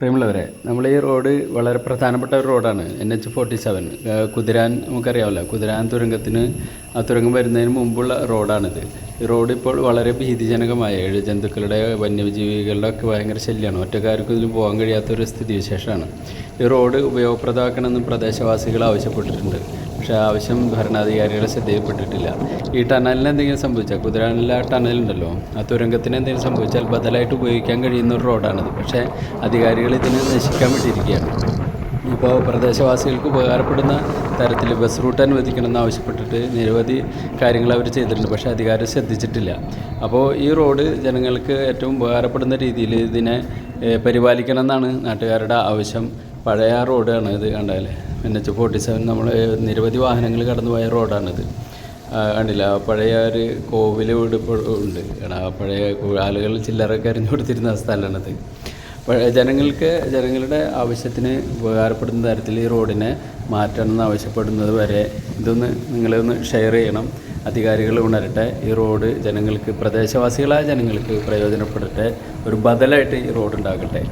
പ്രിയമുള്ളവരെ നമ്മൾ ഈ റോഡ് വളരെ പ്രധാനപ്പെട്ട ഒരു റോഡാണ് N H forty seven Kuthiran നമുക്കറിയാമല്ലോ കുതിരാൻ തുരങ്കത്തിന് ആ തുരങ്കം വരുന്നതിന് മുമ്പുള്ള റോഡാണിത്. ഈ റോഡ് ഇപ്പോൾ വളരെ ഭീതിജനകമായ ഏഴ് ജന്തുക്കളുടെ വന്യജീവികളുടെ ഒക്കെ ഭയങ്കര ശല്യമാണ് ഒറ്റക്കാർക്കും ഇതിൽ പോകാൻ കഴിയാത്തൊരു സ്ഥിതിവിശേഷമാണ്. ഈ റോഡ് ഉപയോഗപ്രദമാക്കണമെന്ന് പ്രദേശവാസികൾ ആവശ്യപ്പെട്ടിട്ടുണ്ട്. പക്ഷേ ആവശ്യം ഭരണാധികാരികളെ ശ്രദ്ധയിൽപ്പെട്ടിട്ടില്ല. ഈ ടണലിന് എന്തെങ്കിലും സംഭവിച്ചാൽ കുതിരാനിലെ ടണലുണ്ടല്ലോ ആ തുരങ്കത്തിന് എന്തെങ്കിലും സംഭവിച്ചാൽ ബദലായിട്ട് ഉപയോഗിക്കാൻ കഴിയുന്ന ഒരു റോഡാണിത്. പക്ഷേ അധികാരികൾ ഇതിനെ നശിക്കാൻ വേണ്ടിയിരിക്കുകയാണ് ഇപ്പോൾ പ്രദേശവാസികൾക്ക് ഉപകാരപ്പെടുന്ന തരത്തിൽ ബസ് റൂട്ട് അനുവദിക്കണമെന്ന് ആവശ്യപ്പെട്ടിട്ട് നിരവധി കാര്യങ്ങൾ അവർ ചെയ്തിട്ടുണ്ട് പക്ഷേ അധികാരം ശ്രദ്ധിച്ചിട്ടില്ല. അപ്പോൾ ഈ റോഡ് ജനങ്ങൾക്ക് ഏറ്റവും ഉപകാരപ്പെടുന്ന രീതിയിൽ ഇതിനെ പരിപാലിക്കണം എന്നാണ് നാട്ടുകാരുടെ ആവശ്യം. പഴയ റോഡാണ് ഇത് കണ്ടാൽ എൻ എച്ച് ഫോർട്ടി സെവൻ നമ്മൾ നിരവധി വാഹനങ്ങൾ കടന്നു പോയ റോഡാണിത് കണ്ടില്ല? പഴയ ഒരു കോവിൽ വീട് ഉണ്ട്. പഴയ ആളുകൾ ചില്ലറൊക്കെ എറിഞ്ഞു കൊടുത്തിരുന്ന സ്ഥലമാണിത്. പഴയ ജനങ്ങൾക്ക് ജനങ്ങളുടെ ആവശ്യത്തിന് ഉപകാരപ്പെടുന്ന തരത്തിൽ ഈ റോഡിനെ മാറ്റണം എന്ന് ആവശ്യപ്പെടുന്നത് വരെ ഇതൊന്ന് നിങ്ങളൊന്ന് ഷെയർ ചെയ്യണം. അധികാരികൾ ഉണരട്ടെ. ഈ റോഡ് ജനങ്ങൾക്ക് പ്രദേശവാസികളായ ജനങ്ങൾക്ക് പ്രയോജനപ്പെടട്ടെ. ഒരു ബദലായിട്ട് ഈ റോഡ് ഉണ്ടാകട്ടെ.